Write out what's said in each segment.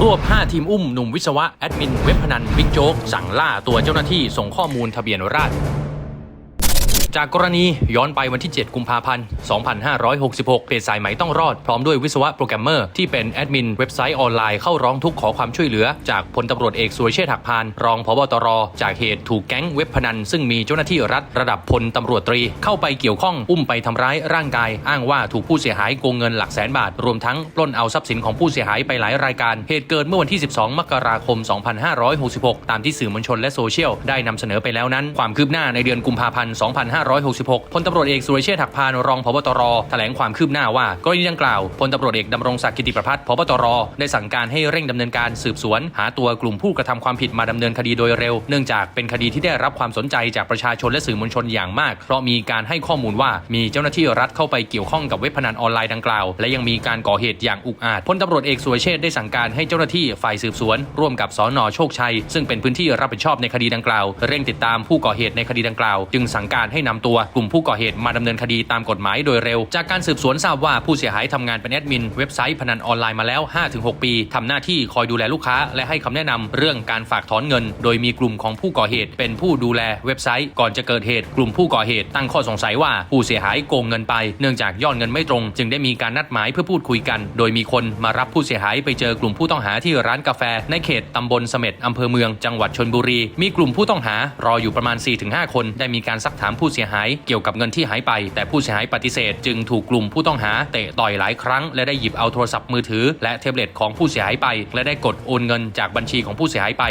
รวบ 5 ทีมอุ้มหนุ่มวิศวะ แอดมินเว็บพนันบิ๊กโจ๊กสั่งล่าตัวเจ้าหน้าที่ส่งข้อมูลทะเบียนราษฎร์ จากกรณีย้อนไปวันที่ 7 กุมภาพันธ์ 2566 เพจสายไหมต้องรอด พร้อมด้วยวิศวะโปรแกรมเมอร์ที่เป็นแอดมินเว็บไซต์ออนไลน์เข้าร้องทุกข์ขอความช่วยเหลือ จากพลตำรวจเอกสุรเชษฐ์หักพาน รองพบตร จากเหตุถูกแก๊งเว็บพนัน ซึ่งมีเจ้าหน้าที่รัฐระดับพลตำรวจตรี เข้าไปเกี่ยวข้องอุ้มไปทำร้ายร่างกาย อ้างว่าถูกผู้เสียหายโกงเงินหลักแสนบาท รวมทั้งปล้นเอาทรัพย์สินของผู้เสียหายไปหลายรายการเหตุเกิดเมื่อวันที่ 12 มกราคม 2566 ตามที่สื่อมวลชนและโซเชียลได้นำเสนอไปแล้วนั้น ความคืบหน้าในเดือนกุมภาพันธ์2566 พลตำรวจเอกสุรเชษฐ์หักพานรองพบตรแถลงความคืบหน้าว่ากรณีดังกล่าวพลตำรวจเอกดำรงศักดิ์กิติประพัฒน์พบตรได้สั่งการให้เร่งดำเนินการสืบสวน หาตัวกลุ่มผู้กระทำความผิดมาดำเนินคดีโดยเร็ว เนื่องจากเป็นคดีที่ได้รับความสนใจจากประชาชนและสื่อมวลชนอย่างมาก เพราะมีการให้ข้อมูลว่ามีเจ้าหน้าที่รัฐเข้าไปเกี่ยวข้องกับเว็บพนันออนไลน์ดังกล่าว และยังมีการก่อเหตุอย่างอุกอาจพลตำรวจเอกสุรเชษฐ์ได้สั่งการให้เจ้าหน้าที่ฝ่ายสืบสวน ร่วมกับสนโชคชัย ซึ่งเป็นพื้นที่รับผิดชอบในคดีดังกล่าว เร่งติดตามผู้ก่อเหตุในคดีดังกล่าว จึงสั่งการให้นำตัวกลุ่มผู้ก่อเหตุมาดำเนินคดีตามกฎหมายโดยเร็ว จากการสืบสวนทราบว่าผู้เสียหายทำงานเป็นแอดมินเว็บไซต์พนันออนไลน์มาแล้ว 5-6 ปีทำหน้าที่คอยดูแลลูกค้า และให้คำแนะนำเรื่องการฝากถอนเงิน โดยมีกลุ่มของผู้ก่อเหตุ เป็นผู้ดูแลเว็บไซต์ ก่อนจะเกิดเหตุ กลุ่มผู้ก่อเหตุตั้งข้อสงสัยว่าผู้เสียหายโกงเงินไป เนื่องจากยอดเงินไม่ตรง จึงได้มีการนัดหมายเพื่อพูดคุยกัน โดยมีคนมารับผู้เสียหายไปเจอกลุ่มผู้ต้องหาที่ร้านกาแฟ ในเขตตำบลเสม็ดอำเภอเมือง จังหวัดชนบุรี มีกลุ่มผู้ต้องหารออยู่ประมาณ 4-5 คน ได้มีการซักถามผู้เสียหายเกี่ยวกับเงินที่หายไป แต่ผู้เสียหายปฏิเสธ จึงถูกกลุ่มผู้ต้องหาเตะต่อยหลายครั้ง และได้หยิบเอาโทรศัพท์มือถือ และแท็บเล็ตของผู้เสียหายไป และได้กดโอนเงินจากบัญชีของผู้เสียหายไป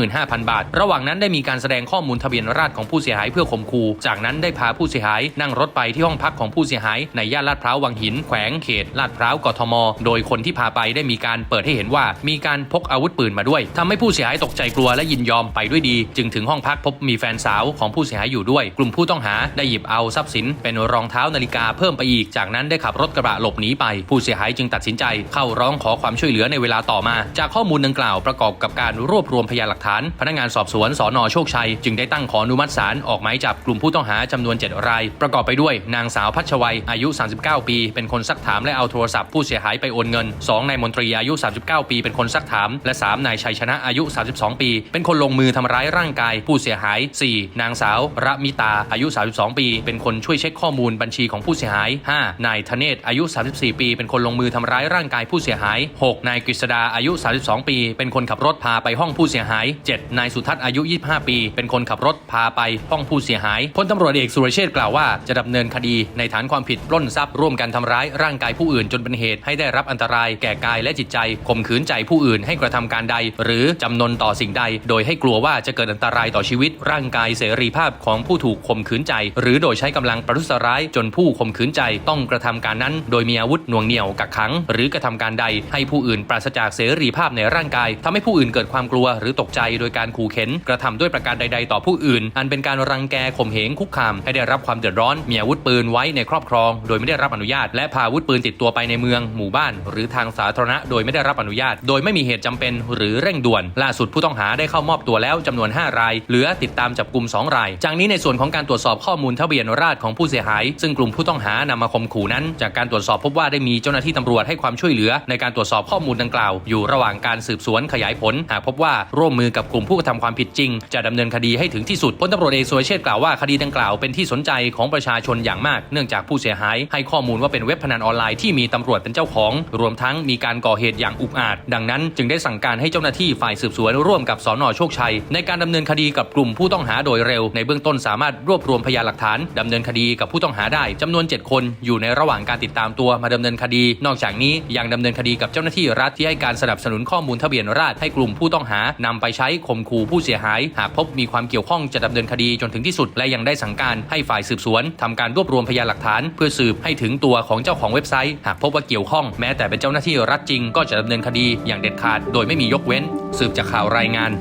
25,000 บาท ระหว่างนั้นได้มีการแสดงข้อมูลทะเบียนราษฎรของผู้เสียหายเพื่อข่มขู่จากนั้นได้พาผู้เสียหายนั่งรถไปที่ห้องพักของผู้เสียหายในย่านลาดพร้าววังหิน แขวงเขตลาดพร้าวกทม โดยคนที่พาไปได้มีการเปิดให้เห็นว่า มีการพกอาวุธปืนมาด้วยทำให้ผู้เสียหายตกใจกลัวและยินยอมไปด้วยดี จึงถึงห้องพักพบมีแฟนสาวของผู้เสียหายอยู่ด้วย กลุ่มผู้ต้องหาได้หยิบเอาทรัพย์สินเป็นรองเท้านาฬิกาเพิ่มไปอีก จากนั้นได้ขับรถกระบะหลบหนีไป ผู้เสียหายจึงตัดสินใจเข้าร้องขอความช่วยเหลือในเวลาต่อมา จากข้อมูลดังกล่าวประกอบกับการรวบรวมพยานหลักฐาน พนักงานสอบสวนสอนอโชคชัย จึงได้ตั้งขออนุมัติศาลออกหมายจับกลุ่มผู้ต้องหาจำนวน 7 ราย ประกอบไปด้วยนางสาวพัชวัยอายุ 39 ปี เป็นคนซักถามและเอาโทรศัพท์ผู้เสียหายไปโอนเงิน 2 นายมนตรีอายุ 39 ปี เป็นคนซักถาม และ 3 นายชัยชนะอายุ 32 ปี เป็นคนลงมือทำร้ายร่างกายผู้เสียหาย 4 นางสาวระมิตาอายุ32 ปี เป็นคนช่วยเช็คข้อมูลบัญชีของผู้เสียหาย 5 นายธเนศอายุ 34 ปี เป็นคนลงมือทำร้ายร่างกายผู้เสียหาย 6 นายกฤษดาอายุ 32 ปี เป็นคนขับรถพาไปห้องผู้เสียหาย 7 นายสุทัศน์อายุ 25 ปี เป็นคนขับรถพาไปห้องผู้เสียหายพลตำรวจเอกสุรเชษฐ์กล่าวว่าจะดำเนินคดีในฐานความผิดปล้นทรัพย์ร่วมกันทำร้ายร่างกายผู้อื่นจนเป็นเหตุให้ได้รับอันตรายแก่กายและจิตใจข่มขืนใจผู้อื่นให้กระทำการใด หรือจำนนต่อสิ่งใด โดยให้กลัวว่าจะเกิดอันตรายต่อชีวิต ร่างกายเสรีภาพของผู้ถูกข่มขืนใจหรือโดยใช้กำลังประทุษร้ายจนผู้ข่มขืนใจต้องกระทำการนั้น โดยมีอาวุธหน่วงเหนี่ยวกักขัง หรือกระทำการใด ให้ผู้อื่นปราศจากเสรีภาพในร่างกายทำให้ผู้อื่นเกิดความกลัวหรือตกใจโดยการขู่เข็น กระทำด้วยประการใด ๆ ต่อผู้อื่น อันเป็นการรังแกข่มเหงคุกคามให้ได้รับความเดือดร้อน มีอาวุธปืนไว้ในครอบครอง โดยไม่ได้รับอนุญาต และพาอาวุธปืนติดตัวไปในเมือง หมู่บ้าน หรือทางสาธารณะโดยไม่ได้รับอนุญาต โดยไม่มีเหตุจำเป็นหรือเร่งด่วน ล่าสุดผู้ต้องหาได้เข้ามอบตัวแล้วจำนวน 5 ราย เหลือติดตามจับกลุ่ม2ราย จากนี้ในส่วนของการตรวจสอบข้อมูลทะเบียนราษฎรของผู้เสียหาย ซึ่งกลุ่มผู้ต้องหานำมาข่มขู่นั้น จากการตรวจสอบพบว่าได้มีเจ้าหน้าที่ตำรวจให้ความช่วยเหลือ ในการตรวจสอบข้อมูลดังกล่าว อยู่ระหว่างการสืบสวนขยายผล หากพบว่าร่วมมือกับกลุ่มผู้กระทำความผิดจริง จะดำเนินคดีให้ถึงที่สุดพลตำรวจเอกสุรเชษฐ์กล่าวว่าคดีดังกล่าวเป็นที่สนใจของประชาชนอย่างมาก เนื่องจากผู้เสียหายให้ข้อมูลว่าเป็นเว็บพนันออนไลน์ที่มีตำรวจเป็นเจ้าของ รวมทั้งมีการก่อเหตุอย่างอุกอาจ ดังนั้น จึงได้สั่งการให้เจ้าหน้าที่ฝ่ายสืบสวนร่วมกับสนโชคชัย ในการดำเนินคดีกับกลุ่มผู้ต้องหาโดยเร็ว ในเบื้องต้นสามารถรวบรวมพยานหลักฐานดำเนินคดีกับผู้ต้องหาได้จำนวน 7 คนอยู่ในระหว่างการติดตามตัวมาดำเนินคดี นอกจากนี้ยังดำเนินคดีกับเจ้าหน้าที่รัฐที่ให้การสนับสนุนข้อมูลทะเบียนราษฎรให้กลุ่มผู้ต้องหานำไปใช้ข่มขู่ผู้เสียหาย หากพบมีความเกี่ยวข้องจะดำเนินคดีจนถึงที่สุด และยังได้สั่งการให้ฝ่ายสืบสวนทำการรวบรวมพยานหลักฐาน เพื่อสืบให้ถึงตัวของเจ้าของเว็บไซต์ หากพบว่าเกี่ยวข้องแม้แต่เป็นเจ้าหน้าที่รัฐจริง ก็จะดำเนินคดีอย่างเด็ดขาด โดยไม่มียกเว้น สืบจากข่าวรายงาน